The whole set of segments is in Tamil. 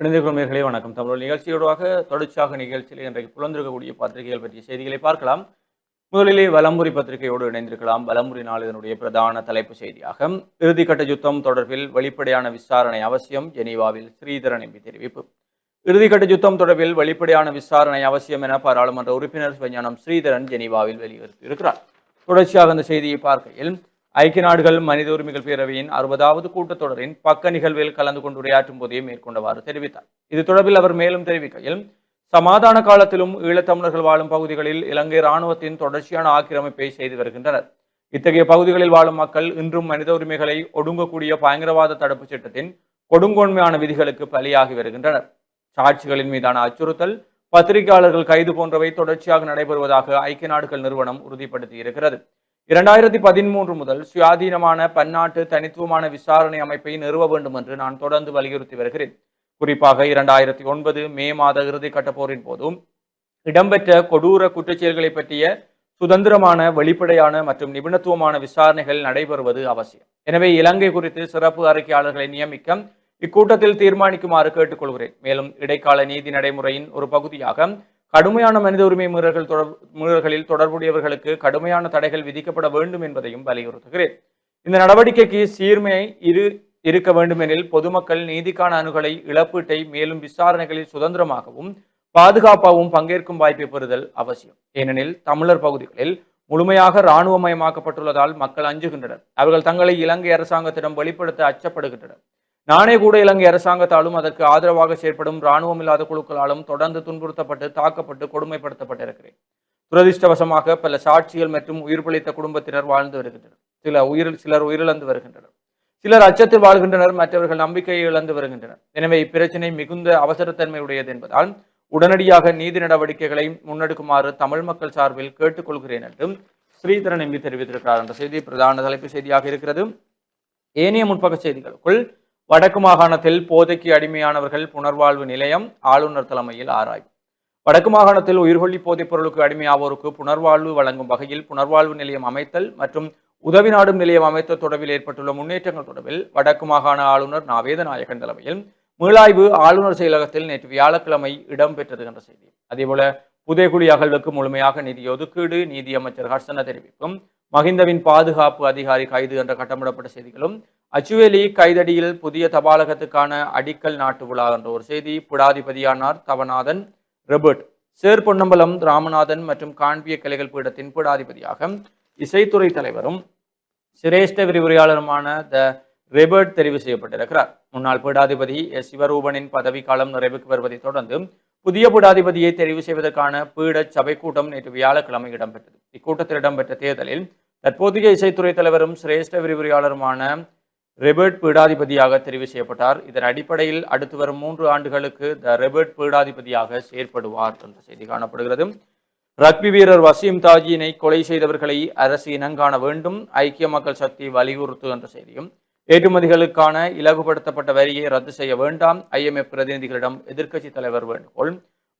இணைந்திருக்கிறவர்களே வணக்கம். தமிழ் நிகழ்ச்சியோடாக தொடர்ச்சியாக நிகழ்ச்சியில் இன்றைக்கு புலந்திருக்கக்கூடிய பத்திரிகைகள் பற்றிய செய்திகளை பார்க்கலாம். முதலிலே வலம்புரி பத்திரிகையோடு இணைந்திருக்கலாம். வலம்புரி நாளிதனுடைய பிரதான தலைப்பு செய்தியாக இறுதிக்கட்ட யுத்தம் தொடர்பில் வெளிப்படையான விசாரணை அவசியம் ஜெனீவாவில் ஸ்ரீதரன் எம்பி தெரிவிப்பு. இறுதிக்கட்ட யுத்தம் தொடர்பில் வெளிப்படையான விசாரணை அவசியம் என பாராளுமன்ற உறுப்பினர் விஞ்ஞானம் ஸ்ரீதரன் ஜெனீவாவில் வெளியிட்டிருக்கிறார். தொடர்ச்சியாக அந்த செய்தியை பார்க்கையில் ஐக்கிய நாடுகள் மனித உரிமைகள் பேரவையின் அறுபதாவது கூட்டத்தொடரின் பக்க நிகழ்வில் கலந்து கொண்டு உரையாற்றும் போதே மேற்கொண்டவாறு தெரிவித்தார். இது தொடர்பில் அவர் மேலும் தெரிவிக்கையில் சமாதான காலத்திலும் ஈழத்தமிழர்கள் வாழும் பகுதிகளில் இலங்கை இராணுவத்தின் தொடர்ச்சியான ஆக்கிரமிப்பை செய்து வருகின்றனர். இத்தகைய பகுதிகளில் வாழும் மக்கள் இன்றும் மனித உரிமைகளை ஒடுங்கக்கூடிய பயங்கரவாத தடுப்பு சட்டத்தின் கொடுங்கோன்மையான விதிகளுக்கு பலியாகி வருகின்றனர். சாட்சிகளின் மீதான அச்சுறுத்தல் பத்திரிகையாளர்கள் கைது போன்றவை தொடர்ச்சியாக நடைபெறுவதாக ஐக்கிய நாடுகள் நிறுவனம் உறுதிப்படுத்தி இருக்கிறது இரண்டாயிரத்தி பதிமூன்று முதல் சுயாதீனமான பன்னாட்டு தனித்துவமான விசாரணை அமைப்பை நிறுவ வேண்டும் என்று நான் தொடர்ந்து வலியுறுத்தி வருகிறேன். குறிப்பாக இரண்டாயிரத்தி ஒன்பது மே மாத இறுதி போரின் போதும் இடம்பெற்ற கொடூர குற்றச்செயல்களை பற்றிய சுதந்திரமான வெளிப்படையான மற்றும் நிபுணத்துவமான விசாரணைகள் நடைபெறுவது அவசியம். எனவே இலங்கை குறித்து சிறப்பு அறிக்கையாளர்களை நியமிக்க இக்கூட்டத்தில் தீர்மானிக்குமாறு கேட்டுக்கொள்கிறேன். மேலும் இடைக்கால நீதி நடைமுறையின் ஒரு பகுதியாக கடுமையான மனித உரிமை மீறல்கள் தொடர் மீறல்களில் தொடர்புடையவர்களுக்கு கடுமையான தடைகள் விதிக்கப்பட வேண்டும் என்பதையும் வலியுறுத்துகிறேன். இந்த நடவடிக்கைக்கு சீர்மை இரு இருக்க வேண்டுமெனில் பொதுமக்கள் நீதிக்கான அணுகலை இழப்பீட்டை மேலும் விசாரணைகளில் சுதந்திரமாகவும் பாதுகாப்பாகவும் பங்கேற்கும் வாய்ப்பை பெறுதல் அவசியம். ஏனெனில் தமிழர் பகுதிகளில் முழுமையாக இராணுவமயமாக்கப்பட்டுள்ளதால் மக்கள் அஞ்சுகின்றனர். அவர்கள் தங்களை இலங்கை அரசாங்கத்திடம் வெளிப்படுத்த அச்சப்படுகின்றனர். நானே கூட இலங்கை அரசாங்கத்தாலும் அதற்கு ஆதரவாக செயற்படும் இராணுவம் இல்லாத குழுக்களாலும் தொடர்ந்து துன்புறுத்தப்பட்டு தாக்கப்பட்டு கொடுமைப்படுத்தப்பட்டிருக்கிறேன். துரதிருஷ்டவசமாக பல சாட்சிகள் மற்றும் உயிர் பிழைத்த குடும்பத்தினர் வாழ்ந்து வருகின்றனர். சில உயிர் சிலர் உயிரிழந்து வருகின்றனர். சிலர் அச்சத்தில் வாழ்கின்றனர் மற்றவர்கள் நம்பிக்கையை இழந்து வருகின்றனர். எனவே இப்பிரச்சனை மிகுந்த அவசரத்தன்மையுடையது என்பதால் உடனடியாக நீதி நடவடிக்கைகளை முன்னெடுக்குமாறு தமிழ் மக்கள் சார்பில் கேட்டுக்கொள்கிறேன் என்றும் ஸ்ரீதரன் எம்பி தெரிவித்திருக்கிறார். என்ற செய்தி பிரதான தலைப்பு செய்தியாக இருக்கிறது. ஏனைய முற்பக செய்திகளுக்குள் வடக்கு மாகாணத்தில் போதைக்கு அடிமையானவர்கள் புனர்வாழ்வு நிலையம் ஆளுநர் தலைமையில் ஆராய்வு. வடக்கு மாகாணத்தில் உயிர்கொல்லி போதைப் பொருளுக்கு அடிமையாவோருக்கு புனர்வாழ்வு வழங்கும் வகையில் புனர்வாழ்வு நிலையம் அமைத்தல் மற்றும் உதவி நாடும் நிலையம் அமைத்த தொடர்பில் ஏற்பட்டுள்ள முன்னேற்றங்கள் தொடர்பில் வடக்கு மாகாண ஆளுநர் நாவேதநாயகன் தலைமையில் மீளாய்வு ஆளுநர் செயலகத்தில் நேற்று வியாழக்கிழமை இடம்பெற்றது என்ற செய்தி. அதேபோல புதைகுழி அகழ்வுக்கு முழுமையாக நிதி ஒதுக்கீடு நீதி அமைச்சர் ஹர்சன தெரிவிக்கும் மஹிந்தவின் பாதுகாப்பு அதிகாரி கைது என்ற கட்டமிடப்பட்ட செய்திகளும் அச்சுவேலி கைதடியில் புதிய தபாலகத்துக்கான அடிக்கல் நாட்டு விழா என்ற ஒரு செய்தி புடாதிபதியானார் தவநாதன் ரெபர்ட். சேர் பொன்னம்பலம் ராமநாதன் மற்றும் காண்பிய கலைகள் பீடத்தின் பீடாதிபதியாக இசைத்துறை தலைவரும் சிரேஷ்ட விரிவுரையாளருமான த ரெபர்ட் தெரிவு செய்யப்பட்டிருக்கிறார். முன்னாள் பீடாதிபதி எஸ். சிவரூபனின் பதவிக்காலம் நிறைவுக்கு வருவதைத் தொடர்ந்து புதிய பீடாதிபதியை தெரிவு செய்வதற்கான பீட சபை கூட்டம் நேற்று வியாழக்கிழமை இடம்பெற்றது. இக்கூட்டத்தில் இடம்பெற்ற தேர்தலில் தற்போதைய இசைத்துறை தலைவரும் சிரேஷ்ட விரிவுரையாளருமான ரெபர்ட் பீடாதிபதியாக தெரிவு செய்யப்பட்டார். இதன் அடிப்படையில் அடுத்து வரும் மூன்று ஆண்டுகளுக்கு த ரெபர்ட் பீடாதிபதியாக செயற்படுவார் என்ற செய்தி காணப்படுகிறது. ரக்பி வீரர் வசீம் தாஜியினை கொலை செய்தவர்களை அரசு இனங்காண வேண்டும் ஐக்கிய மக்கள் சக்தி வலியுறுத்து என்ற செய்தியும் ஏற்றுமதிகளுக்கான இலகுபடுத்தப்பட்ட வரியை ரத்து செய்ய வேண்டாம். ஐஎம்எஃப் பிரதிநிதிகளிடம் எதிர்க்கட்சி தலைவர் வேண்டுகோள்.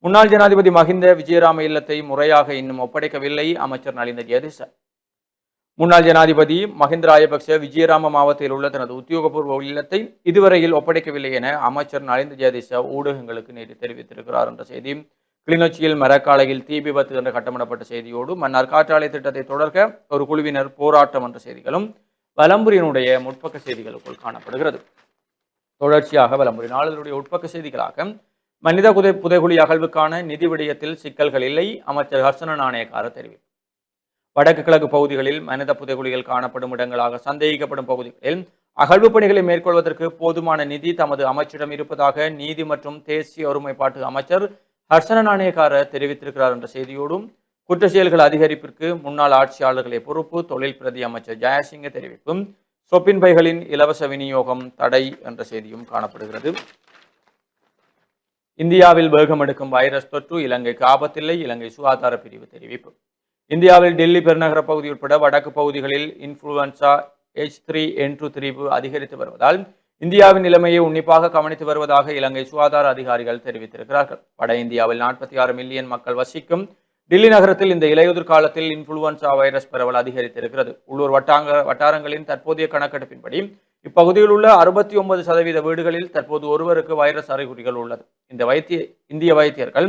முன்னாள் ஜனாதிபதி மஹிந்த விஜயராம இல்லத்தை முறையாக இன்னும் ஒப்படைக்கவில்லை. அமைச்சர் நலிந்த ஜெயதிச முன்னாள் ஜனாதிபதி மஹிந்த ராஜபக்ச விஜயராம மாவட்டத்தில் உள்ள தனது உத்தியோகபூர்வ இல்லத்தை இதுவரையில் ஒப்படைக்கவில்லை என அமைச்சர் நலிந்த ஜெயதிச ஊடகங்களுக்கு நேற்று தெரிவித்திருக்கிறார் என்ற செய்தி. கிளிநொச்சியில் மரக்காலையில் தீ விபத்து என்ற கட்டமிடப்பட்ட செய்தியோடு மன்னார் காற்றாலை திட்டத்தை தொடர்க ஒரு குழுவினர் போராட்டம் என்ற செய்திகளும் வலம்புரியினுடைய முற்பக்க செய்திகளுக்குள் காணப்படுகிறது. தொடர்ச்சியாக வலம்புரி நாளினுடைய உட்பக்க செய்திகளாக மனித புதை புதைகுழி அகழ்வுக்கான நிதி விடயத்தில் சிக்கல்கள் இல்லை அமைச்சர் ஹர்சன நாணயக்கார தெரிவிப்பு. வடக்கு கிழக்கு பகுதிகளில் மனித புதைகுழிகள் காணப்படும் இடங்களாக சந்தேகிக்கப்படும் பகுதிகளில் அகழ்வு பணிகளை மேற்கொள்வதற்கு போதுமான நிதி தமது அமைச்சிடம் இருப்பதாக நீதி மற்றும் தேசிய ஒருமைப்பாட்டு அமைச்சர் ஹர்சன நாணயக்கார தெரிவித்திருக்கிறார் என்ற செய்தியோடும் குற்ற செயல்கள் அதிகரிப்பிற்கு முன்னாள் ஆட்சியாளர்களை பொறுப்பு தொழில் பிரதி அமைச்சர் ஜெயசிங்க தெரிவிப்பும் சொப்பின் பைகளின் இலவச விநியோகம் தடை என்ற செய்தியும் காணப்படுகிறது. இந்தியாவில் வேகம் எடுக்கும் வைரஸ் தொற்று இலங்கைக்கு ஆபத்தில்லை இலங்கை சுகாதார பிரிவு தெரிவிப்பு. இந்தியாவில் டெல்லி பெருநகர பகுதி உட்பட வடக்கு பகுதிகளில் influenza H three N two திரிவு அதிகரித்து வருவதால் இந்தியாவின் நிலைமையை உன்னிப்பாக கவனித்து வருவதாக இலங்கை சுகாதார அதிகாரிகள் தெரிவித்திருக்கிறார்கள். வட இந்தியாவில் நாற்பத்தி ஆறு மில்லியன் மக்கள் வசிக்கும் டில்லி நகரத்தில் இந்த இலையுதிர் காலத்தில் இன்ஃப்ளூவன்சா வைரஸ் பரவல் அதிகரித்திருக்கிறது. உள்ளூர் வட்டாங்க வட்டாரங்களின் தற்போதைய கணக்கெடுப்பின்படி இப்பகுதியில் உள்ள அறுபத்தி ஒன்பது சதவீத வீடுகளில் தற்போது ஒருவருக்கு வைரஸ் அறிகுறிகள் உள்ளது. இந்த வைத்திய இந்திய வைத்தியர்கள்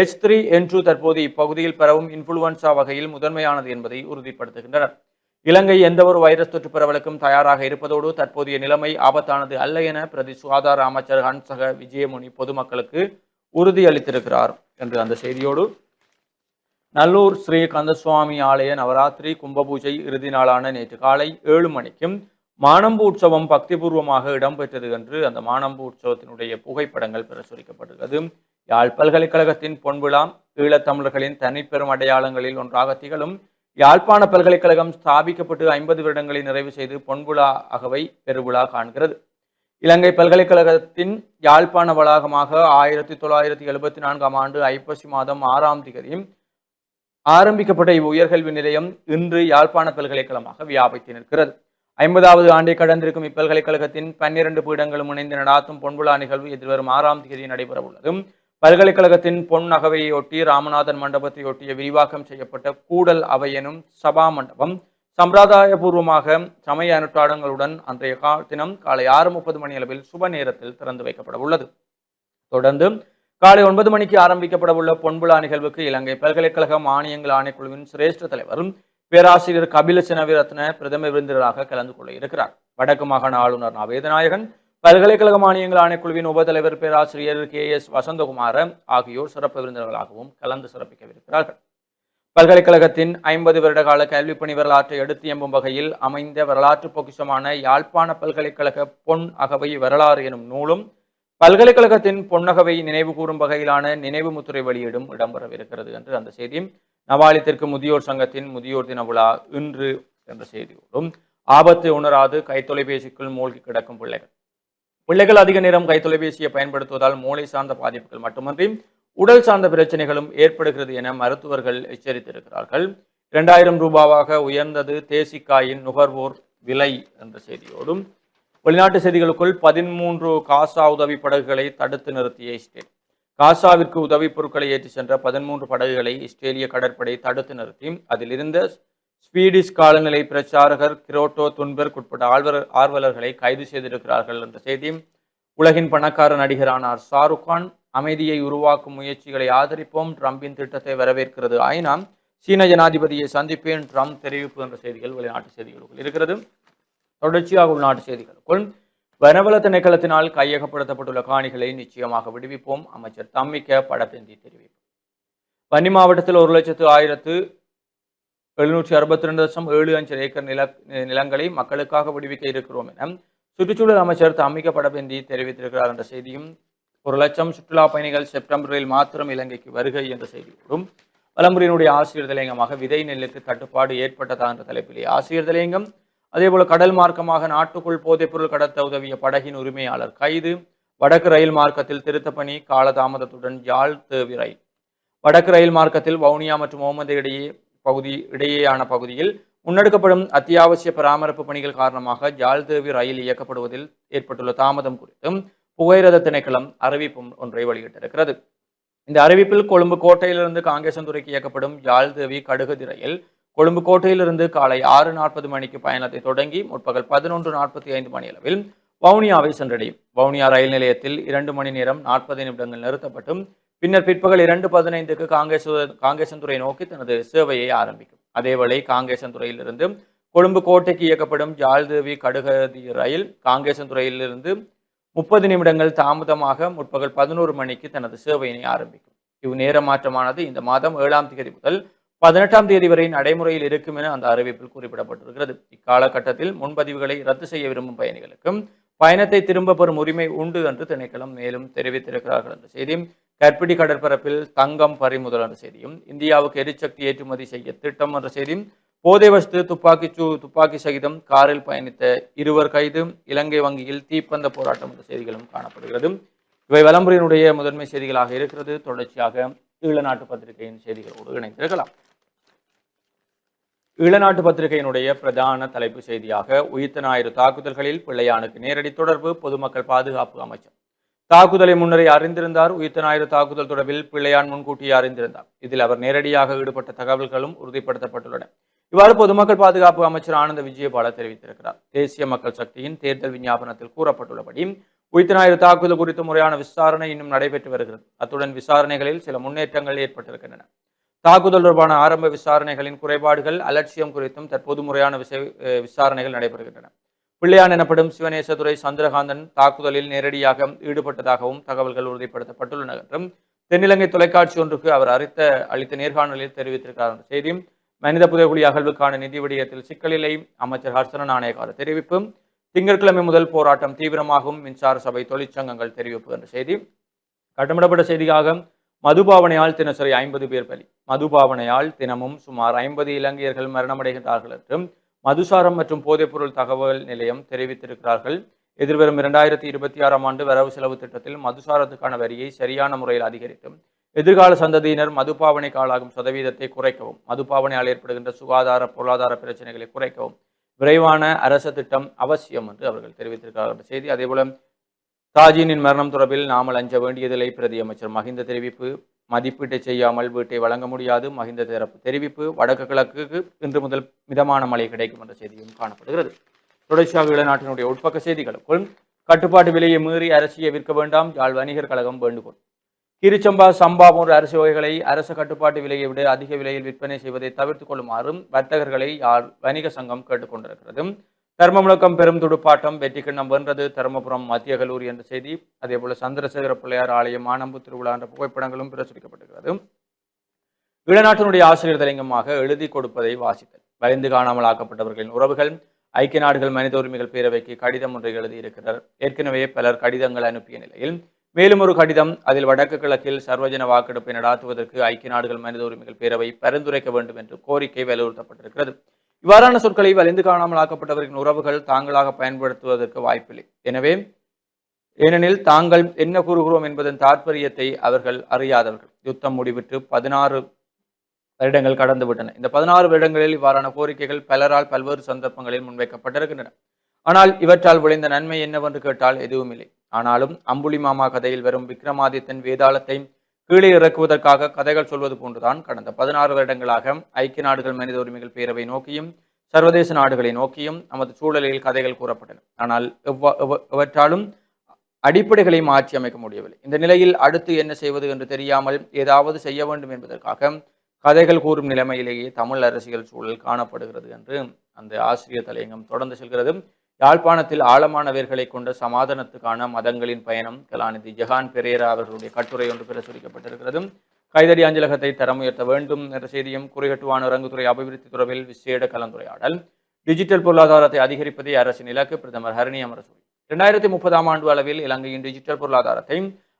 எச் த்ரீ என் டூ தற்போது இப்பகுதியில் பரவும் இன்ஃபுளுவன்சா வகையில் முதன்மையானது என்பதை உறுதிப்படுத்துகின்றனர். இலங்கை எந்தவொரு வைரஸ் தொற்று பரவலுக்கும் தயாராக இருப்பதோடு தற்போதைய நிலைமை ஆபத்தானது அல்ல என பிரதி சுகாதார அமைச்சர் ஹன்சக விஜயமுனி பொதுமக்களுக்கு உறுதியளித்திருக்கிறார். என்று அந்த செய்தியோடு நல்லூர் ஸ்ரீ கந்தசுவாமி ஆலய நவராத்திரி கும்பபூஜை இறுதி நாளான நேற்று காலை ஏழு மணிக்கும் மானம்பு உற்சவம் பக்திபூர்வமாக இடம்பெற்றது என்று அந்த மானம்பு உற்சவத்தினுடைய புகைப்படங்கள் பிரசுரிக்கப்பட்டுள்ளது. யாழ் பல்கலைக்கழகத்தின் பொன்விழா ஈழத்தமிழர்களின் தனிப்பெரும் அடையாளங்களில் ஒன்றாக திகழும் யாழ்ப்பாண பல்கலைக்கழகம் ஸ்தாபிக்கப்பட்டு ஐம்பது வருடங்களை நிறைவு செய்து பொன்விழா அகவை பெருவிழா காண்கிறது. இலங்கை பல்கலைக்கழகத்தின் யாழ்ப்பாண வளாகமாக ஆயிரத்தி தொள்ளாயிரத்தி எழுபத்தி நான்காம் ஆண்டு ஐப்பசி மாதம் ஆறாம் திகதியும் ஆரம்பிக்கப்பட்ட இவ் உயர்கல்வி நிலையம் இன்று யாழ்ப்பாண பல்கலைக்கழகமாக வியாபித்து நிற்கிறது. ஐம்பதாவது ஆண்டை கடந்திருக்கும் இப்பல்கலைக்கழகத்தின் பன்னிரண்டு பீடங்களும் இணைந்து நடாத்தும் பொன்விழா நிகழ்வு எதிர்வரும் ஆறாம் தேதி நடைபெறவுள்ளது. பல்கலைக்கழகத்தின் பொன் அகவையொட்டி ராமநாதன் மண்டபத்தை ஒட்டிய விரிவாக்கம் செய்யப்பட்ட கூடல் அவை எனும் சபா மண்டபம் சம்பிரதாயபூர்வமாக சமய அனுஷ்டானங்களுடன் அன்றைய தினம் காலை ஆறு முப்பது மணி அளவில் சுப நேரத்தில் திறந்து வைக்கப்பட உள்ளது தொடர்ந்து காலை ஒன்பது மணிக்கு ஆரம்பிக்கப்பட உள்ள பொன்விழா நிகழ்வுக்கு இலங்கை பல்கலைக்கழக மானியங்கள் ஆணைக்குழுவின் சிரேஷ்ட தலைவரும் பேராசிரியர் கபில சினவிரத்ன பிரதம விருந்தினராக கலந்து கொள்ள இருக்கிறார். வடக்கு மாகாண ஆளுநர் நவேதநாயகன் பல்கலைக்கழக மானியங்கள் ஆணைக்குழுவின் உபதலைவர் பேராசிரியர் கே எஸ் வசந்தகுமார ஆகியோர் சிறப்பு விருந்தினர்களாகவும் கலந்து சிறப்பிக்கவிருக்கிறார்கள். பல்கலைக்கழகத்தின் ஐம்பது வருட கால கல்வி பணி வரலாற்றை எடுத்து எம்பும் வகையில் அமைந்த வரலாற்று பொக்கிஷமான யாழ்ப்பாண பல்கலைக்கழக பொன் அகவை வரலாறு எனும் நூலும் பல்கலைக்கழகத்தின் பொன்னகவை நினைவு கூறும் வகையிலான நினைவு முத்துரை வெளியீடும் இடம்பெறவிருக்கிறது என்று அந்த செய்தியும். நவாலித்திற்கு முதியோர் சங்கத்தின் முதியோர் தின விழா இன்று என்ற செய்தியோடும் ஆபத்து உணராது கைத்தொலைபேசிக்குள் மூழ்கி கிடக்கும் பிள்ளைகள். பிள்ளைகள் அதிக நேரம் கைத்தொலைபேசியை பயன்படுத்துவதால் மூளை சார்ந்த பாதிப்புகள் மட்டுமன்றி உடல் சார்ந்த பிரச்சனைகளும் ஏற்படுகிறது என மருத்துவர்கள் எச்சரித்திருக்கிறார்கள். இரண்டாயிரம் ரூபாவாக உயர்ந்தது தேசிக்காயின் நுகர்வோர் விலை என்ற செய்தியோடும் வெளிநாட்டு செய்திகளுக்குள் பதிமூன்று காசா உதவி படகுகளை தடுத்து நிறுத்திய இஸ்ரேல். காசாவிற்கு உதவி பொருட்களை ஏற்றி சென்ற பதிமூன்று படகுகளை இஸ்ரேலிய கடற்படை தடுத்து நிறுத்தி அதில் இருந்த ஸ்வீடிஷ் காலநிலை பிரச்சாரகர் கிரோட்டோ துன்பெர்க் உட்பட்ட ஆழ்வர் ஆர்வலர்களை கைது செய்திருக்கிறார்கள் என்ற செய்தியும் உலகின் பணக்கார நடிகரானார் ஷாருக் கான் அமைதியை உருவாக்கும் முயற்சிகளை ஆதரிப்போம் ட்ரம்பின் திட்டத்தை வரவேற்கிறது. ஐநா சீன ஜனாதிபதியை சந்திப்பேன் ட்ரம்ப் தெரிவிப்பு என்ற செய்திகள் வெளிநாட்டு செய்திகளுக்குள் இருக்கிறது. தொடர்ச்சியாக உள்நாட்டு செய்திகளுக்குள் வனவள திணைக்களத்தினால் கையகப்படுத்தப்பட்டுள்ள காணிகளை நிச்சயமாக விடுவிப்போம். அமைச்சர் தம்மிக்க படப்பேந்தி தெரிவிப்பு. வன்னி மாவட்டத்தில் ஒரு லட்சத்து ஆயிரத்து எழுநூற்றி அறுபத்தி ரெண்டு லட்சம் ஏழு அஞ்சு ஏக்கர் நில நிலங்களை மக்களுக்காக விடுவிக்க இருக்கிறோம் என சுற்றுச்சூழல் அமைச்சர் தம்மிக்க படப்பேந்தி தெரிவித்திருக்கிறார் என்ற செய்தியும் ஒரு லட்சம் சுற்றுலா பயணிகள் செப்டம்பரில் மாத்திரம் இலங்கைக்கு வருகை என்ற செய்தியோடும் வலம்புரியினுடைய ஆசிரியர் தலையங்கமாக விதை நெல்லுக்கு தட்டுப்பாடு ஏற்பட்டதா என்ற தலைப்பிலே ஆசிரியர் தலையங்கம் அதேபோல் கடல் மார்க்கமாக நாட்டுக்குள் போதைப்பொருள் கடத்த உதவிய படகின் உரிமையாளர் கைது. வடக்கு ரயில் மார்க்கத்தில் திருத்தப்பணி காலதாமதத்துடன் யாழ் தேவி ரயில். வடக்கு ரயில் மார்க்கத்தில் வவுனியா மற்றும் ஓமந்தை இடையே பகுதி இடையேயான பகுதியில் முன்னெடுக்கப்படும் அத்தியாவசிய பராமரிப்பு பணிகள் காரணமாக ஜாழ் தேவி ரயில் இயக்கப்படுவதில் ஏற்பட்டுள்ள தாமதம் குறித்தும் புகையிரத திணைக்களம் அறிவிப்பும் ஒன்றை வெளியிட்டிருக்கிறது. இந்த அறிவிப்பில் கொழும்பு கோட்டையிலிருந்து காங்கேசந்துறைக்கு இயக்கப்படும் யாழ் தேவி கடுகதி ரயில் கொழும்பு கோட்டையிலிருந்து காலை ஆறு நாற்பது மணிக்கு பயணத்தை தொடங்கி முற்பகல் பதினொன்று நாற்பத்தி ஐந்து மணி அளவில் வவுனியாவை சென்றடையும். வவுனியா ரயில் நிலையத்தில் இரண்டு மணி நேரம் நாற்பது நிமிடங்கள் நிறுத்தப்பட்டும். பின்னர் பிற்பகல் இரண்டு பதினைந்துக்கு காங்கேச காங்கேசன்துறை நோக்கி தனது சேவையை ஆரம்பிக்கும். அதேவேளை காங்கேசன்துறையிலிருந்து கொழும்பு கோட்டைக்கு இயக்கப்படும் ஜாழ்தேவி கடுகதி ரயில் காங்கேசன்துறையிலிருந்து முப்பது நிமிடங்கள் தாமதமாக முற்பகல் பதினோரு மணிக்கு தனது சேவையினை ஆரம்பிக்கும். இவ் நேர மாற்றமானது இந்த மாதம் ஏழாம் தேதி முதல் பதினெட்டாம் தேதி வரை நடைமுறையில் இருக்கும் என அந்த அறிவிப்பில் குறிப்பிடப்பட்டிருக்கிறது. இக்காலகட்டத்தில் முன்பதிவுகளை ரத்து செய்ய விரும்பும் பயணிகளுக்கும் பயணத்தை திரும்ப பெறும் உரிமை உண்டு என்று திணைக்களம் மேலும் தெரிவித்திருக்கிறார்கள் என்ற செய்தியும் கற்பிடி கடற்பரப்பில் தங்கம் பறிமுதல் என்ற செய்தியும் இந்தியாவுக்கு எரிசக்தி ஏற்றுமதி செய்ய திட்டம் என்ற செய்தியும் போதை வஸ்து துப்பாக்கி சூ துப்பாக்கி சகிதம் காரில் பயணித்த இருவர் கைது இலங்கை வங்கியில் தீப்பந்த போராட்டம் என்ற செய்திகளும் காணப்படுகிறது. இவை வலம்புரியினுடைய முதன்மை செய்திகளாக இருக்கிறது. தொடர்ச்சியாக ஈழநாட்டு பத்திரிகையின் செய்திகளோடு இணைந்திருக்கலாம். ஈழநாட்டு பத்திரிகையினுடைய பிரதான தலைப்பு செய்தியாக உயிர்த்த ஞாயிறு தாக்குதல்களில் பிள்ளையானுக்கு நேரடி தொடர்பு பொதுமக்கள் பாதுகாப்பு அமைச்சர். தாக்குதலை முன்னரே அறிந்திருந்தார். உயிர்த்த ஞாயிறு தாக்குதல் தொடர்பில் பிள்ளையான் முன்கூட்டியே அறிந்திருந்தார். இதில் அவர் நேரடியாக ஈடுபட்ட தகவல்களும் உறுதிப்படுத்தப்பட்டுள்ளன. இவ்வாறு பொதுமக்கள் பாதுகாப்பு அமைச்சர் ஆனந்த விஜயபால தெரிவித்திருக்கிறார். தேசிய மக்கள் சக்தியின் தேர்தல் விஞ்ஞாபனத்தில் கூறப்பட்டுள்ளபடி உயிர்த்தனாயிரு தாக்குதல் குறித்த முறையான விசாரணை இன்னும் நடைபெற்று வருகிறது. அத்துடன் விசாரணைகளில் சில முன்னேற்றங்கள் ஏற்பட்டிருக்கின்றன. தாக்குதல் தொடர்பான ஆரம்ப விசாரணைகளின் குறைபாடுகள் அலட்சியம் குறித்தும் தற்போது முறையான விசை விசாரணைகள் நடைபெறுகின்றன. பிள்ளையான் எனப்படும் சிவநேசதுரை சந்திரகாந்தன் தாக்குதலில் நேரடியாக ஈடுபட்டதாகவும் தகவல்கள் உறுதிப்படுத்தப்பட்டுள்ளன என்றும் தென்னிலங்கை தொலைக்காட்சி ஒன்றுக்கு அவர் அறித்த அளித்த நேர்காணலில் தெரிவித்திருக்கிறார் செய்தி மனித புதைகுழி அகழ்வுக்கான நிதி விடயத்தில் சிக்கலில்லை அமைச்சர் ஹர்சன நாணயக்கார தெரிவிப்பு திங்கட்கிழமை முதல் போராட்டம் தீவிரமாகும் மின்சார சபை தொழிற்சங்கங்கள் தெரிவிப்பு என்ற செய்தி. கட்டமிடப்பட்ட செய்தியாக மதுபாவனையால் தினசரி ஐம்பது பேர் பலி. மதுபாவனையால் தினமும் சுமார் ஐம்பது இலங்கையர்கள் மரணமடைகின்றார்கள் என்றும் மதுசாரம் மற்றும் போதைப்பொருள் தகவல் நிலையம் தெரிவித்திருக்கிறார்கள். எதிர்வரும் இரண்டாயிரத்தி இருபத்தி ஆறாம் ஆண்டு வரவு செலவு திட்டத்தில் மதுசாரத்துக்கான வரியை சரியான முறையில் அதிகரித்தும் எதிர்கால சந்ததியினர் மதுபாவனை ஆளாகும் சதவீதத்தை குறைக்கவும் மதுபாவனையால் ஏற்படுகின்ற சுகாதார பொருளாதார பிரச்சனைகளை குறைக்கவும் விரைவான அரச திட்டம் அவசியம் என்று அவர்கள் தெரிவித்திருக்கிறார்கள். செய்தி அதேபோல தாஜினின் மரணம் தொடர்பில் நாமல் அஞ்ச வேண்டியதில்லை. பிரதி அமைச்சர் மஹிந்த தெரிவிப்பு. மதிப்பீட்டை செய்யாமல் வீட்டை வழங்க முடியாது. மஹிந்த தரப்பு தெரிவிப்பு. வடக்கு கிழக்குக்கு இன்று முதல் மிதமான மழை கிடைக்கும் என்ற செய்தியும் காணப்படுகிறது. தொடர்ச்சியாக இளநாட்டினுடைய உட்பக்க செய்திகளுக்குள் கட்டுப்பாட்டு விலையை மீறி அரிசியை விற்க வேண்டாம். யாழ் வணிகர் கழகம் வேண்டுகோள். கிரிச்சம்பா சம்பா போன்ற அரிசி வகைகளை அரசு கட்டுப்பாட்டு விலையை விட அதிக விலையில் விற்பனை செய்வதை தவிர்த்துக் கொள்ளுமாறும் வர்த்தகர்களை யாழ் வணிக சங்கம் கேட்டுக்கொண்டிருக்கிறது. தர்ம முழக்கம் பெரும் துடுப்பாட்டம் வெற்றி கிண்ணம் வென்றது தருமபுரம் மத்திய கல்லூரி என்ற செய்தி. அதே போல சந்திரசேகர பிள்ளையார் ஆலயம் ஆனம்பு திருவிழா என்ற புகைப்படங்களும் பிரசுரிக்கப்பட்டிருக்கிறது. ஈழநாட்டினுடைய ஆசிரியர் தலைங்கமாக எழுதி கொடுப்பதை வாசித்தல். வரைந்து காணாமல் ஆக்கப்பட்டவர்களின் உறவுகள் ஐக்கிய நாடுகள் மனித உரிமைகள் பேரவைக்கு கடிதம் ஒன்றை எழுதியிருக்கிறார் ஏற்கனவே பலர் கடிதங்கள் அனுப்பிய நிலையில் மேலும் ஒரு கடிதம் அதில் வடக்கு கிழக்கில் சர்வஜன வாக்கெடுப்பை நடாத்துவதற்கு ஐக்கிய நாடுகள் மனித உரிமைகள் பேரவை பரிந்துரைக்க வேண்டும் என்று கோரிக்கை வலியுறுத்தப்பட்டிருக்கிறது. இவ்வாறான சொற்களை வலிந்து காணாமல் ஆக்கப்பட்டவர்களின் உறவுகள் தாங்களாக பயன்படுத்துவதற்கு வாய்ப்பில்லை. எனவே ஏனெனில் தாங்கள் என்ன கூறுகிறோம் என்பதன் தாற்பயத்தை அவர்கள் அறியாதவர்கள். யுத்தம் முடிவிட்டு பதினாறு வருடங்கள் கடந்து விட்டன. இந்த பதினாறு வருடங்களில் இவ்வாறான கோரிக்கைகள் பலரால் பல்வேறு சந்தர்ப்பங்களில் முன்வைக்கப்பட்டிருக்கின்றன. ஆனால் இவற்றால் விளைந்த நன்மை என்னவென்று கேட்டால் எதுவும் இல்லை ஆனாலும் அம்புலி மாமா கதையில் வரும் விக்ரமாதித்தன் வேதாளத்தை கீழே இறக்குவதற்காக கதைகள் சொல்வது போன்றுதான் கடந்த பதினாறு வருடங்களாக ஐக்கிய நாடுகள் மனித உரிமைகள் பேரவை நோக்கியும் சர்வதேச நாடுகளை நோக்கியும் நமது சூழலில் கதைகள் கூறப்பட்டன. ஆனால் எவ்வ- எவற்றாலும் அடிப்படைகளை மாற்றி அமைக்க முடியவில்லை. இந்த நிலையில் அடுத்து என்ன செய்வது என்று தெரியாமல் ஏதாவது செய்ய வேண்டும் என்பதற்காக கதைகள் கூறும் நிலைமையிலேயே தமிழ் அரசியல் சூழல் காணப்படுகிறது என்று அந்த ஆசிரியர் தலையங்கம் தொடர்ந்து செல்கிறது. யாழ்ப்பாணத்தில் ஆழமானவர்களை கொண்ட சமாதானத்துக்கான மதங்களின் பயணம் கலாநிதி ஜஹான் பெரேரா அவர்களுடைய கட்டுரை ஒன்று பிரசுரிக்கப்பட்டிருக்கிறது கைதடி அஞ்சலகத்தை தரம் உயர்த்த வேண்டும் என்ற செய்தியும் குறைகட்டுவான ரங்குத்துறை அபிவிருத்தி தொடர்பில் விசேட கலந்துரையாடல் டிஜிட்டல் பொருளாதாரத்தை அதிகரிப்பதே அரசின் இலக்கு பிரதமர் ஹரணி அமரசூரி. இரண்டாயிரத்தி முப்பதாம் ஆண்டு அளவில் இலங்கையின் டிஜிட்டல் பொருளாதாரத்தை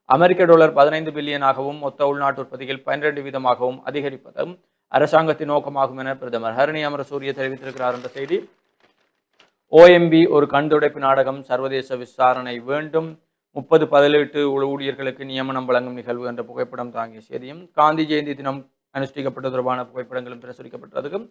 அமெரிக்க டாலர் பதினைந்து பில்லியனாகவும் மொத்த உள்நாட்டு உற்பத்தியில் பன்னிரண்டு வீதமாகவும் அதிகரிப்பதும் அரசாங்கத்தின் நோக்கமாகும் என பிரதமர் ஹரணி அமரசூரிய தெரிவித்திருக்கிறார் என்ற செய்தி ஓஎம்பி ஒரு கண்துடைப்பு நாடகம் சர்வதேச விசாரணை வேண்டும். முப்பது பதிலெட்டு ஊழியர்களுக்கு நியமனம் வழங்கும் நிகழ்வு என்ற புகைப்படம் தாங்கிய செய்தியும் காந்தி ஜெயந்தி தினம் அனுஷ்டிக்கப்பட்ட தொடர்பான புகைப்படங்களும் பிரசுரிக்கப்பட்டதுக்கும்.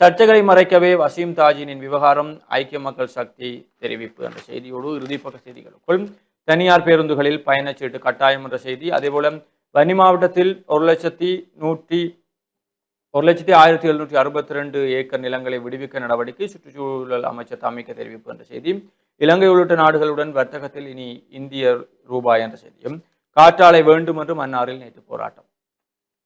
சர்ச்சைகளை மறைக்கவே வசீம் தாஜினின் விவகாரம் ஐக்கிய மக்கள் சக்தி தெரிவிப்பு என்ற செய்தியோடு இறுதிப்பக்க செய்திகளுக்குள். தனியார் பேருந்துகளில் பயணச்சீட்டு கட்டாயம் என்ற செய்தி. அதேபோல வன்னி மாவட்டத்தில் ஒரு லட்சத்தி நூற்றி ஒரு லட்சத்தி ஆயிரத்தி எழுநூற்றி அறுபத்தி ரெண்டு ஏக்கர் நிலங்களை விடுவிக்க நடவடிக்கை சுற்றுச்சூழல் அமைச்சர் தமிக்க தெரிவிப்பு என்ற செய்தி. இலங்கை உள்ளிட்ட நாடுகளுடன் வர்த்தகத்தில் இனி இந்திய ரூபாய் என்ற செய்தியும் காற்றாலை வேண்டும் என்று மன்னாரில் நேற்று போராட்டம்.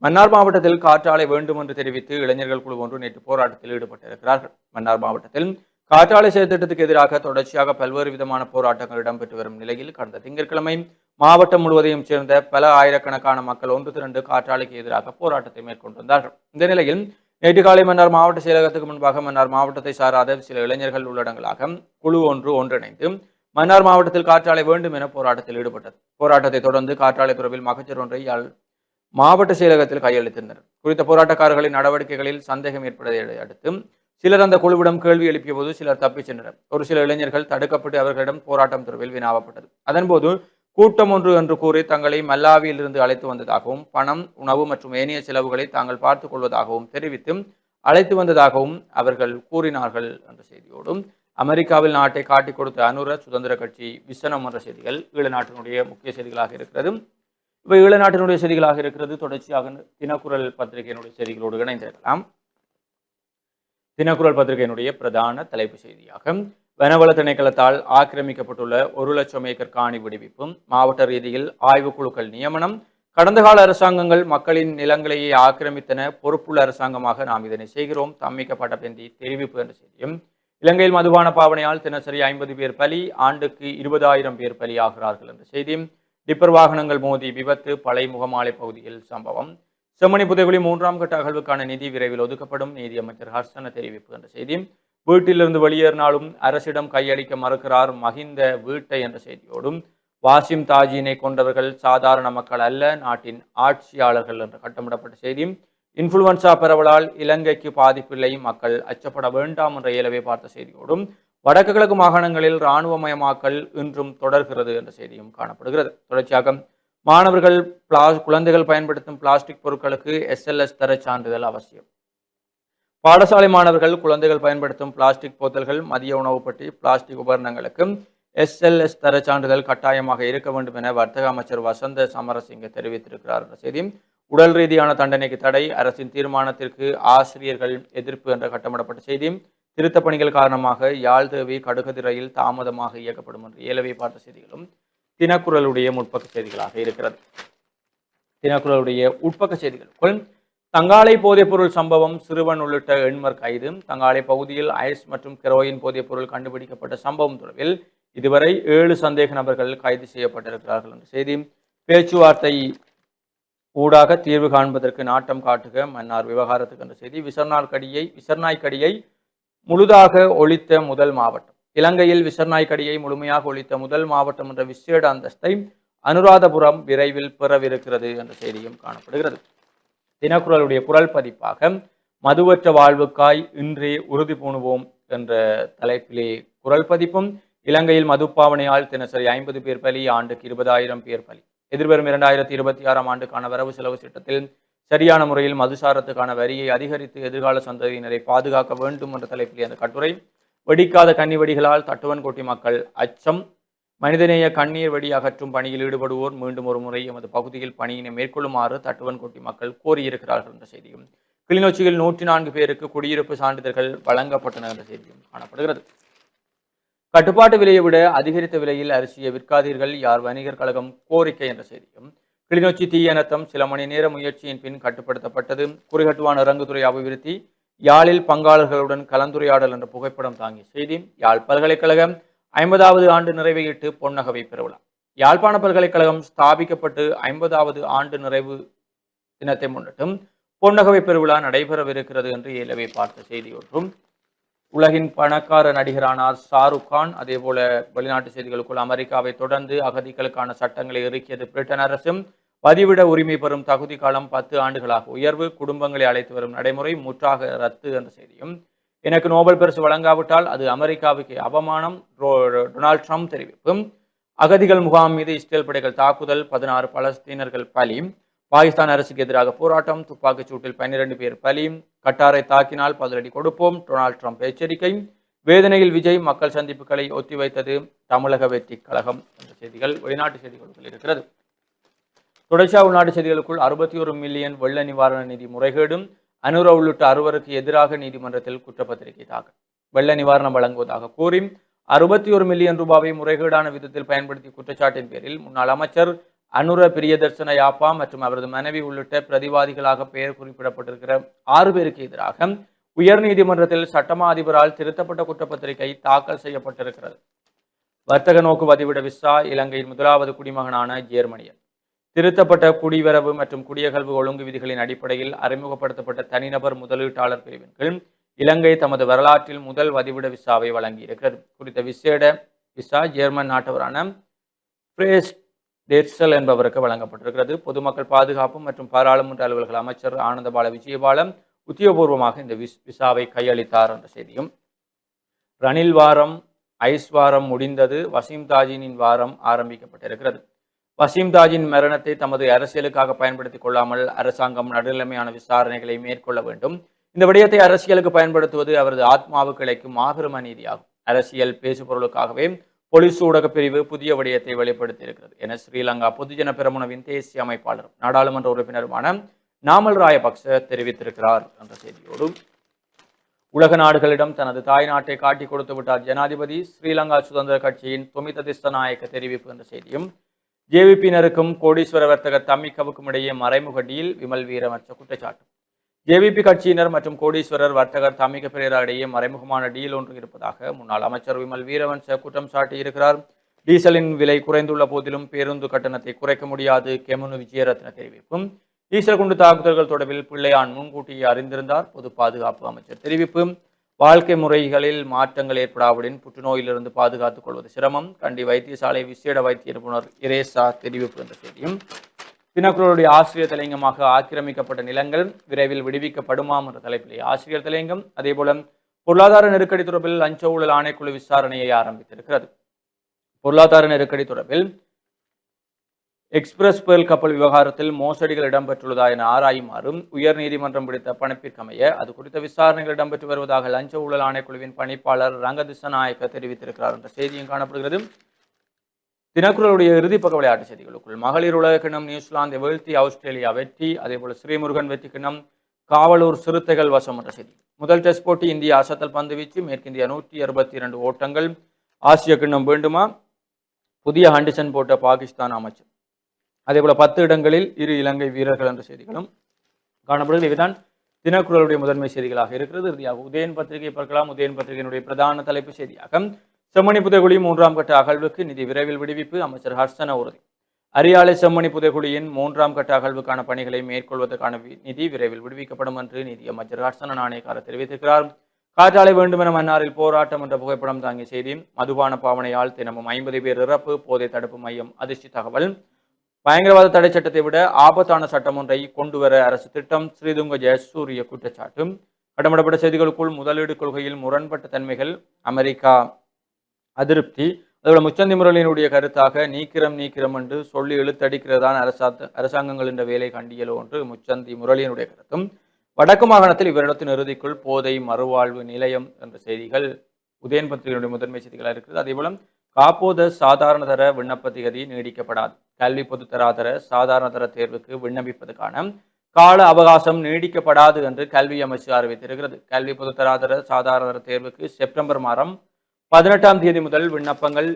மன்னார் மாவட்டத்தில் காற்றாலை வேண்டும் என்று தெரிவித்து இளைஞர்கள் குழு ஒன்று நேற்று போராட்டத்தில் ஈடுபட்டிருக்கிறார்கள். மன்னார் மாவட்டத்தில் காற்றாலை செயற்திட்டத்துக்கு எதிராக தொடர்ச்சியாக பல்வேறு விதமான போராட்டங்கள் இடம்பெற்று வரும் நிலையில் கடந்த திங்கட்கிழமை மாவட்டம் முழுவதையும் சேர்ந்த பல ஆயிரக்கணக்கான மக்கள் ஒன்று திரண்டு காற்றாலைக்கு எதிராக போராட்டத்தை மேற்கொண்டிருந்தார்கள். இந்த நிலையில் நேற்று காலை மன்னார் மாவட்ட செயலகத்துக்கு முன்பாக மன்னார் மாவட்டத்தை சாராத சில இளைஞர்கள் உள்ளடங்களாக குழு ஒன்று ஒன்றிணைந்து மன்னார் மாவட்டத்தில் காற்றாலை வேண்டும் என போராட்டத்தில் ஈடுபட்டது. போராட்டத்தை தொடர்ந்து காற்றாலை தொடர்பில் மகச்சர் ஒன்றை மாவட்ட செயலகத்தில் கையளித்திருந்தனர் குறித்த போராட்டக்காரர்களின் நடவடிக்கைகளில் சந்தேகம் ஏற்பட்டதை அடுத்து சிலர் அந்த குழுவிடம் கேள்வி எழுப்பிய போது சிலர் தப்பிச் சென்றனர். ஒரு சில இளைஞர்கள் தடுக்கப்பட்டு அவர்களிடம் போராட்டம் தொடர்பில் வினாவப்பட்டது. அதன்போது கூட்டம் ஒன்று என்று கூறி தங்களை மல்லாவியிலிருந்து அழைத்து வந்ததாகவும் பணம் உணவு மற்றும் ஏனைய செலவுகளை தாங்கள் பார்த்துக் கொள்வதாகவும் தெரிவித்து அழைத்து வந்ததாகவும் அவர்கள் கூறினார்கள் என்ற செய்தியோடும் அமெரிக்காவில் நாட்டை காட்டிக் கொடுத்த அனுர சுதந்திர கட்சி விசனம் என்ற செய்திகள் ஈழ நாட்டினுடைய முக்கிய செய்திகளாக இருக்கிறது. இவை ஈழ நாட்டினுடைய செய்திகளாக இருக்கிறது. தொடர்ச்சியாக தினக்குரல் பத்திரிகையினுடைய செய்திகளோடு இணைந்திருக்கலாம். தினக்குரல் பத்திரிகையினுடைய பிரதான தலைப்பு செய்தியாக வனவள திணைக்களத்தால் ஆக்கிரமிக்கப்பட்டுள்ள ஒரு லட்சம் ஏக்கர் காணி விடுவிப்பும் மாவட்ட ரீதியில் ஆய்வுக்குழுக்கள் நியமனம். கடந்த கால அரசாங்கங்கள் மக்களின் நிலங்களையே ஆக்கிரமித்தன பொறுப்புள்ள அரசாங்கமாக நாம் இதனை செய்கிறோம். தம்மிக்கப்பட்ட பெந்தி தெரிவிப்பு என்ற செய்தியும். இலங்கையில் மதுபான பாவனையால் தினசரி ஐம்பது பேர் பலி ஆண்டுக்கு இருபதாயிரம் பேர் பலி ஆகிறார்கள் என்ற செய்தியும். டிப்பர் வாகனங்கள் மோதி விபத்து பழைய முகமாலை பகுதியில் சம்பவம். செம்மணி புதைகுழி மூன்றாம் கட்ட அகழ்வுக்கான நிதி விரைவில் ஒதுக்கப்படும் நீதியமைச்சர் ஹர்ஷன தெரிவிப்பு என்ற செய்தியும். வீட்டிலிருந்து வெளியேறினாலும் அரசிடம் கையளிக்க மறுக்கிறார் மஹிந்த வீட்டை என்ற செய்தியோடும் வாசிம் தாஜினை கொண்டவர்கள் சாதாரண மக்கள் அல்ல நாட்டின் ஆட்சியாளர்கள் என்று கட்டமிடப்பட்ட செய்தியும் இன்ஃபுளுவன்சா பரவலால் இலங்கைக்கு பாதிப்பில்லை மக்கள் அச்சப்பட வேண்டாம் என்ற இயலவை பார்த்த செய்தியோடும் வடக்கு கிழக்கு மாகாணங்களில் இராணுவமயமாக்கல் இன்றும் தொடர்கிறது என்ற செய்தியும் காணப்படுகிறது. தொடர்ச்சியாக மாணவர்கள் பிளாஸ் குழந்தைகள் பயன்படுத்தும் பிளாஸ்டிக் பொருட்களுக்கு எஸ்எல்எஸ் தர சான்றிதழ் அவசியம். பாடசாலை மாணவர்கள் குழந்தைகள் பயன்படுத்தும் பிளாஸ்டிக் போத்தல்கள் மதிய உணவு பற்றி பிளாஸ்டிக் உபகரணங்களுக்கு எஸ்எல்எஸ் தர சான்றிதழ் கட்டாயமாக இருக்க வேண்டும் என வர்த்தக அமைச்சர் வசந்த சமரசிங்க தெரிவித்திருக்கிறார். என்ற செய்தியும் உடல் ரீதியான தண்டனைக்கு தடை அரசின் தீர்மானத்திற்கு ஆசிரியர்கள் எதிர்ப்பு என்ற கட்டமிடப்பட்ட செய்தியும் திருத்தப் பணிகள் காரணமாக யாழ் தேவி கடுகதி ரயில் தாமதமாக இயக்கப்படும் என்று ஏலவை பார்த்த செய்திகளும் தினக்குரலுடைய முற்பக்க செய்திகளாக இருக்கிறது. தினக்குரலுடைய உட்பக்க செய்திகளுக்குள் தங்காலை போதைப் பொருள் சம்பவம் சிறுவன் உள்ளிட்ட எண்மர் கைது. தங்காலை பகுதியில் ஐஸ் மற்றும் கெரோயின் போதைப் பொருள் கண்டுபிடிக்கப்பட்ட சம்பவம் தொடர்பில் இதுவரை ஏழு சந்தேக நபர்கள் கைது செய்யப்பட்டிருக்கிறார்கள் என்ற செய்தி. பேச்சுவார்த்தை ஊடாக தீர்வு காண்பதற்கு நாட்டம் காட்டுக மன்னார் விவகாரத்துக்கு என்ற செய்தி. விசர்நாள்கடியை விசர்நாய்க்கடியை முழுதாக ஒழித்த முதல் மாவட்டம். இலங்கையில் விசர்நாய்க்கடியை முழுமையாக ஒழித்த முதல் மாவட்டம் என்ற விசேட அந்தஸ்தை அனுராதபுரம் விரைவில் பெறவிருக்கிறது என்ற செய்தியும் காணப்படுகிறது. தினக்குரலுடைய குரல் பதிப்பாக மதுவற்ற வாழ்வுக்காய் இன்றே உறுதி பூணுவோம் என்ற தலைப்பிலே குரல் பதிப்பும் இலங்கையில் மதுப்பாவனையால் தினசரி ஐம்பது பேர் பலி ஆண்டுக்கு இருபதாயிரம் பேர் பலி. எதிர்வரும் இரண்டாயிரத்தி இருபத்தி ஆறாம் ஆண்டுக்கான வரவு செலவு திட்டத்தில் சரியான முறையில் மதுசாரத்துக்கான வரியை அதிகரித்து எதிர்கால சந்ததியினரை பாதுகாக்க வேண்டும் என்ற தலைப்பிலே அந்த கட்டுரை. வெடிக்காத கன்னி வெடிகளால் தட்டுவன்கோட்டி மக்கள் அச்சம். மனிதநேய கண்ணீர் வடி அகற்றும் பணியில் ஈடுபடுவோர் மீண்டும் ஒரு முறை எமது பகுதியில் பணியினை மேற்கொள்ளுமாறு தட்டுவன்கோட்டி மக்கள் கோரியிருக்கிறார்கள் என்ற செய்தியும் கிளிநொச்சியில் நூற்றி நான்கு பேருக்கு குடியிருப்பு சான்றிதழ்கள் வழங்கப்பட்டன என்ற செய்தியும் காணப்படுகிறது. கட்டுப்பாட்டு விலையை விட அதிகரித்த விலையில் அரிசியை விற்காதீர்கள் யார் வணிகர் கழகம் கோரிக்கை என்ற செய்தியும் கிளிநொச்சி தீயனத்தம் சில மணி நேர முயற்சியின் பின் கட்டுப்படுத்தப்பட்டது குறிகட்டுவான் இறங்குதுறை அபிவிருத்தி யாழில் பங்காளர்களுடன் கலந்துரையாடல் என்ற புகைப்படம் தாங்கிய செய்தி யாழ் பல்கலைக்கழகம் ஐம்பதாவது ஆண்டு நிறைவையிட்டு பொன்னகவை பெருவிழா யாழ்ப்பாண பல்கலைக்கழகம் ஸ்தாபிக்கப்பட்டு ஐம்பதாவது ஆண்டு நிறைவு தினத்தை முன்னிட்டும் பொன்னகவை பெருவிழா நடைபெறவிருக்கிறது என்று ஏலவே பார்த்த செய்தி ஒன்றும். உலகின் பணக்கார நடிகரானார் ஷாருக் கான் அதே போல வெளிநாட்டு செய்திகளுக்குள் அமெரிக்காவை தொடர்ந்து அகதிகளுக்கான சட்டங்களை இறுக்கியது பிரிட்டன் அரசும். பதிவிட உரிமை பெறும் தகுதி காலம் பத்து ஆண்டுகளாக உயர்வு குடும்பங்களை அழைத்து வரும் நடைமுறை முற்றாக ரத்து என்ற செய்தியும் எனக்கு நோபல் பரிசு வழங்காவிட்டால் அது அமெரிக்காவுக்கு அவமானம். டொனால்ட் ட்ரம்ப் தெரிவிப்பும். அகதிகள் முகாம் மீது இஸ்ரேல் படைகள் தாக்குதல் பதினாறு பலஸ்தீனர்கள் பலி. பாகிஸ்தான் அரசுக்கு எதிராக போராட்டம் துப்பாக்கிச் சூட்டில் பன்னிரண்டு பேர் பலி. கட்டாரை தாக்கினால் பதிலடி கொடுப்போம் டொனால்ட் ட்ரம்ப் எச்சரிக்கை. வேதனையில் விஜய் மக்கள் சந்திப்புகளை ஒத்திவைத்தது தமிழக வெற்றி கழகம் என்ற செய்திகள் வெளிநாட்டு செய்திகளுக்குள் இருக்கிறது. தொடர்ச்சியாக உள்நாட்டு செய்திகளுக்குள் அறுபத்தி ஒரு மில்லியன் வெள்ள நிவாரண நிதி முறைகேடும். அனுர உள்ளிட்ட அறுவருக்கு எதிராக நீதிமன்றத்தில் குற்றப்பத்திரிகை தாக்கல். வெள்ள நிவாரணம் வழங்குவதாக கூறி அறுபத்தி ஒரு மில்லியன் ரூபாவை முறைகேடான விதத்தில் பயன்படுத்திய குற்றச்சாட்டின் பேரில் முன்னாள் அமைச்சர் அனுர பிரியதர்சன யாப்பா மற்றும் அவரது மனைவி உள்ளிட்ட பிரதிவாதிகளாக பெயர் குறிப்பிடப்பட்டிருக்கிற ஆறு பேருக்கு எதிராக உயர் நீதிமன்றத்தில் சட்டமா அதிபரால் திருத்தப்பட்ட குற்றப்பத்திரிகை தாக்கல் செய்யப்பட்டிருக்கிறது. வர்த்தக நோக்கு பதிவிட விசா இலங்கையின் முதலாவது குடிமகனான ஜேர்மனியர் திருத்தப்பட்ட குடிவரவு மற்றும் குடியகல்வு ஒழுங்கு விதிகளின் அடிப்படையில் அறிமுகப்படுத்தப்பட்ட தனிநபர் முதலீட்டாளர் பிரிவின் கீழ் இலங்கை தமது வரலாற்றில் முதல் வதிவிட விசாவை வழங்கியிருக்கிறது. குறித்த விசேட விசா ஜெர்மன் நாட்டவரான பிரேஸ் டெர்சல் என்பவருக்கு வழங்கப்பட்டிருக்கிறது. பொதுமக்கள் பாதுகாப்பு மற்றும் பாராளுமன்ற அலுவல்கள் அமைச்சர் ஆனந்தபால விஜயபாலம் உத்தியோகபூர்வமாக இந்த விஸ் விசாவை கையளித்தார் என்ற செய்தியும் ரணில் வாரம் ஐஸ் வாரம் முடிந்தது வசீம் தாஜினின் வாரம் ஆரம்பிக்கப்பட்டிருக்கிறது. வசீம்தாஜின் மரணத்தை தமது அரசியலுக்காக பயன்படுத்திக் கொள்ளாமல் அரசாங்கம் நடுநிலைமையான விசாரணைகளை மேற்கொள்ள வேண்டும். இந்த விடயத்தை அரசியலுக்கு பயன்படுத்துவது அவரது ஆத்மாவுக்கு இழைக்கும் மாபெரும் அநீதியாகும் அரசியல் பேசுபொருளுக்காகவே பொலிஸ் ஊடக பிரிவு புதிய விடயத்தை வெளிப்படுத்தி இருக்கிறது என ஸ்ரீலங்கா பொதுஜன பெரமுனவின் தேசிய அமைப்பாளர் நாடாளுமன்ற உறுப்பினருமான நாமல் ராயபக்ச தெரிவித்திருக்கிறார் என்ற செய்தியோடு. உலக நாடுகளிடம் தனது தாய் நாட்டை காட்டிக் கொடுத்து விட்டார் ஜனாதிபதி. ஸ்ரீலங்கா சுதந்திர கட்சியின் துமித திஸ்தநாயக்க தெரிவிப்பு என்ற செய்தியும் ஜேவிபியினருக்கும் கோடீஸ்வர வர்த்தகர் தம்மிக்கவுக்கும் இடையே மறைமுக டீல் விமல் வீரமற்ற குற்றச்சாட்டு. ஜேவிபி கட்சியினர் மற்றும் கோடீஸ்வரர் வர்த்தகர் தமிக பெரேரா இடையே மறைமுகமான டீல் ஒன்று இருப்பதாக முன்னாள் அமைச்சர் விமல் வீரவன்ச குற்றம் சாட்டியிருக்கிறார். டீசலின் விலை குறைந்துள்ள போதிலும் பேருந்து கட்டணத்தை குறைக்க முடியாது கெமுனு விஜயரத்ன தெரிவிப்பும். டீசல் குண்டு தாக்குதல்கள் தொடர்பில் பிள்ளையான் முன்கூட்டியே அறிந்திருந்தார் பொது பாதுகாப்பு அமைச்சர் தெரிவிப்பு. வாழ்க்கை முறைகளில் மாற்றங்கள் ஏற்படாவிடின் புற்றுநோயிலிருந்து பாதுகாத்துக் கொள்வது சிரமம். கண்டி வைத்தியசாலை விசேட வைத்திய நிபுணர் இரேசா தெரிவிப்பு என்ற செய்தியும் தினக்குரலுடைய ஆசிரியர் தலையங்கமாக ஆக்கிரமிக்கப்பட்ட நிலங்கள் விரைவில் விடுவிக்கப்படுமாம் என்ற தலைப்பிலே ஆசிரியர் தலையங்கம் அதேபோல பொருளாதார நெருக்கடி தொடர்பில் லஞ்ச ஊழல் ஆணைக்குழு விசாரணையை ஆரம்பித்திருக்கிறது. பொருளாதார நெருக்கடி தொடர்பில் எக்ஸ்பிரஸ் புயல் கப்பல் விவகாரத்தில் மோசடிகள் இடம்பெற்றுள்ளதா என ஆராயுமாறும் உயர் நீதிமன்றம் விடுத்த பணிப்பிற்கமைய அது குறித்த விசாரணைகள் இடம்பெற்று வருவதாக லஞ்ச ஊழல் ஆணைக்குழுவின் பணிப்பாளர் ரங்கதிசநாயக்க தெரிவித்திருக்கிறார் என்ற செய்தியும் காணப்படுகிறது. தினக்குரலுடைய இறுதி விளையாட்டு செய்திகளுக்குள் மகளிர் உலக கிணம் நியூசிலாந்து வீழ்த்தி ஆஸ்திரேலியா வெற்றி அதேபோல் ஸ்ரீமுருகன் வெற்றி கிணம் காவலூர் சிறுத்தைகள் வசம் என்ற செய்தி. முதல் டெஸ்ட் போட்டி இந்தியா அசத்தல் பந்து வீச்சு மேற்கிந்தியா நூற்றி அறுபத்தி இரண்டு ஓட்டங்கள். ஆசிய கிண்ணம் வேண்டுமா? புதிய ஹண்டிசன் போட்ட பாகிஸ்தான் அமைச்சர். அதே போல பத்து இடங்களில் இரு இலங்கை வீரர்கள் என்ற செய்திகளும் காணப்படுகிறது. இவைதான் தினக்குரலுடைய முதன்மை செய்திகளாக இருக்கிறது. இறுதியாக உதயன் பத்திரிகை பார்க்கலாம். உதயன் பத்திரிகையினுடைய பிரதான தலைப்பு செய்தியாக செம்மணி புதைகுழி மூன்றாம் கட்ட அகழ்வுக்கு நிதி விரைவில் விடுவிப்பு அமைச்சர் ஹர்சன உறுதி அரியாலை செம்மணி புதைகுழியின் மூன்றாம் கட்ட அகழ்வுக்கான பணிகளை மேற்கொள்வதற்கான நிதி விரைவில் விடுவிக்கப்படும் என்று நிதி அமைச்சர் ஹர்சன நாணயக்காரர் தெரிவித்திருக்கிறார். காற்றாலை வேண்டுமென மன்னாரில் போராட்டம் என்ற புகைப்படம் தாங்கிய செய்தி மதுபான பாவனையால் தினமும் ஐம்பது பேர் இறப்பு போதை தடுப்பு மையம் அதிர்ச்சி தகவல். பயங்கரவாத தடை சட்டத்தை விட ஆபத்தான சட்டம் ஒன்றை கொண்டு வர அரசு திட்டம் ஸ்ரீதுங்க ஜெயசூரிய குற்றச்சாட்டு கடமிடப்பட்ட செய்திகளுக்குள் முதலீடு கொள்கையில் முரண்பட்ட தன்மைகள் அமெரிக்கா அதிருப்தி. அதோட முச்சந்தி முரளியினுடைய கருத்தாக நீக்கிரம் நீக்கிரம் என்று சொல்லி இழுத்தடிக்கிறதான் அரசா அரசாங்கங்கள் என்ற வேலை கண்டியலோ என்று முச்சந்தி முரளியினுடைய கருத்தும். வடக்கு மாகாணத்தில் இவரிடத்தின் இறுதிக்குள் போதை மறுவாழ்வு நிலையம் என்ற செய்திகள் உதயன் பத்திரிகையினுடைய முதன்மை செய்திகளாக இருக்கிறது. அதேபோல காப்போத சாதாரண தர விண்ணப்ப திகதி நீடிக்கப்படாது. கல்வி பொதுத்தராதர சாதாரண தர தேர்வுக்கு விண்ணப்பிப்பதற்கான கால அவகாசம் நீடிக்கப்படாது என்று கல்வி அமைச்சு அறிவித்திருக்கிறது. கல்வி பொதுத்தராதர சாதாரண தர தேர்வுக்கு செப்டம்பர் மாதம் பதினெட்டாம் தேதி முதல் விண்ணப்பங்கள்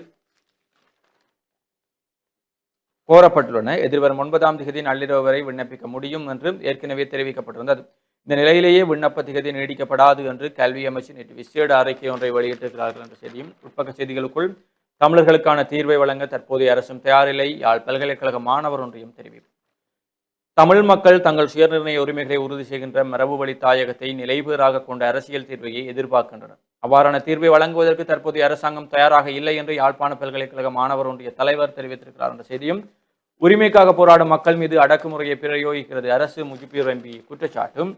கோரப்பட்டுள்ளன. எதிர்வரும் ஒன்பதாம் தேதி நள்ளிரவு வரை விண்ணப்பிக்க முடியும் என்று ஏற்கனவே தெரிவிக்கப்பட்டிருந்தது. இந்த நிலையிலேயே விண்ணப்ப திகதி நீடிக்கப்படாது என்று கல்வி அமைச்சு நேற்று விசேட அறிக்கை ஒன்றை வெளியிட்டிருக்கிறார்கள் என்ற செய்தியும் உட்பக்க செய்திகளுக்குள் தமிழர்களுக்கான தீர்வை வழங்க தற்போதைய அரசும் தயாரில்லை. யாழ் பல்கலைக்கழக மாணவர் ஒன்றையும் தெரிவிப்பு. தமிழ் மக்கள் தங்கள் சுயநிர்ணய உரிமைகளை உறுதி செய்கின்ற மரபு வழி தாயகத்தை நிலைபேறாக கொண்ட அரசியல் தீர்வையை எதிர்பார்க்கின்றனர். அவ்வாறான தீர்வை வழங்குவதற்கு தற்போதைய அரசாங்கம் தயாராக இல்லை என்று யாழ்ப்பாண பல்கலைக்கழக மாணவர் ஒன்றிய தலைவர் தெரிவித்திருக்கிறார் என்ற செய்தியும் உரிமைக்காக போராடும் மக்கள் மீது அடக்குமுறையை பிரயோகிக்கிறது அரசு முஜிபுர் எம்பி குற்றச்சாட்டும்.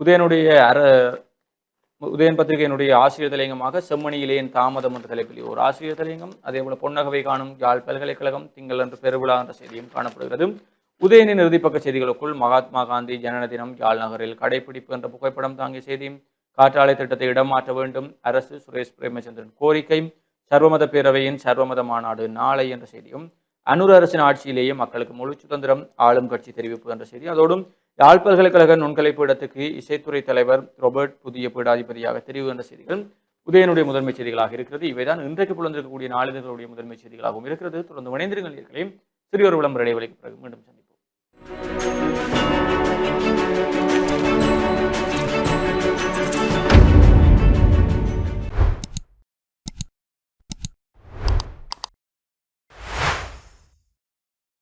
உதயனுடைய அர உதயன் பத்திரிகையினுடைய ஆசிரியர் தலையங்கமாக செம்மணியிலேன் தாமதம் என்ற தலைப்பில் ஒரு ஆசிரியர் தலையங்கம். அதே போல பொன்னகவை காணும் யாழ் பல்கலைக்கழகம் திங்கள் என்று பெருவிழா என்ற செய்தியும் காணப்படுகிறது. உதயனின் இறுதிப்பக்க செய்திகளுக்குள் மகாத்மா காந்தி ஜனன தினம் யாழ் நகரில் கடைபிடிப்பு என்ற புகைப்படம் தாங்கிய செய்தியும் காற்றாலை திட்டத்தை இடமாற்ற வேண்டும் அரசு சுரேஷ் பிரேமச்சந்திரன் கோரிக்கை சர்வமத பேரவையின் சர்வமத மாநாடு நாளை என்ற செய்தியும் அனுர அரசின் ஆட்சியிலேயே மக்களுக்கு முழு சுதந்திரம் ஆளும் கட்சி தெரிவிப்பு என்ற செய்தி அதோடும் யாழ் பல்கலைக்கழக நுண்கலை பீடத்துக்கு இசைத்துறை தலைவர் ரொபர்ட் புதிய பீடாதிபதியாக தெரிவு என்ற செய்திகள் உதயனுடைய முதன்மை செய்திகளாக இருக்கிறது. இவைதான் இன்றைக்கு புலந்திருக்கக்கூடிய நாளிதழ்களுடைய முதன்மை செய்திகளாகவும் இருக்கிறது. தொடர்ந்து இணைந்திருங்கள் நேயர்களே. சிறிய ஒரு விளம்பர இடைவெளிக்கு பிறகு மீண்டும் சந்திப்போம்.